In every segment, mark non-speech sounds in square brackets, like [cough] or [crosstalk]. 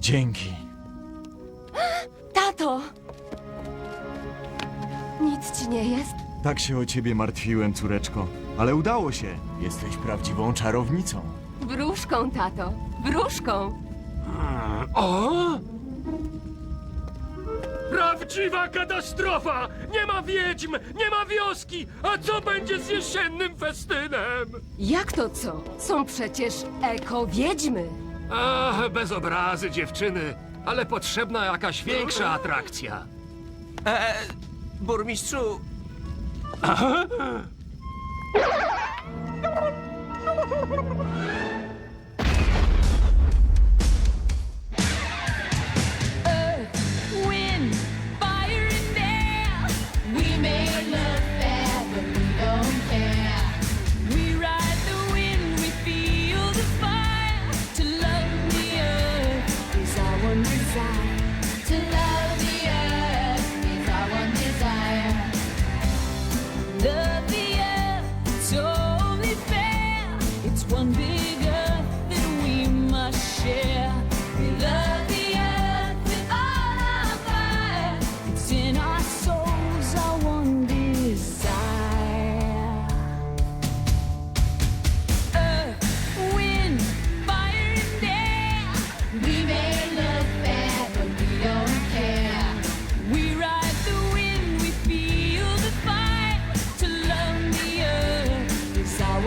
Dzięki. Tato! Nic ci nie jest? Tak się o ciebie martwiłem, córeczko. Ale udało się. Jesteś prawdziwą czarownicą. Wróżką, tato. Wróżką. O! Prawdziwa katastrofa! Nie ma wiedźm, nie ma wioski! A co będzie z jesiennym festynem? Jak to co? Są przecież eko-wiedźmy. Ach, bez obrazy, dziewczyny, ale potrzebna jakaś większa atrakcja. E, burmistrzu, [laughs] one. To love the earth is our one desire. Love the earth, it's only fair. It's one big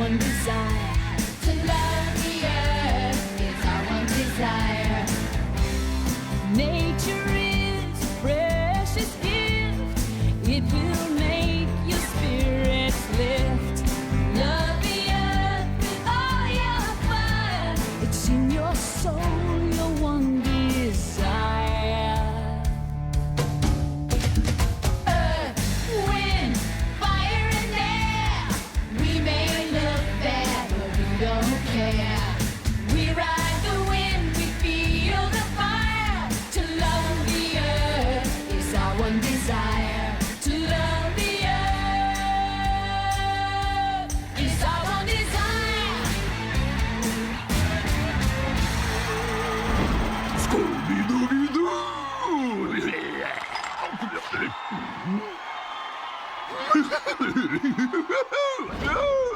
one desire. To love the earth is our one desire. Nature is a precious gift. It will don't care. We ride the wind, we feel the fire. To love the earth is our one desire. To love the earth is our one desire. [laughs] [laughs]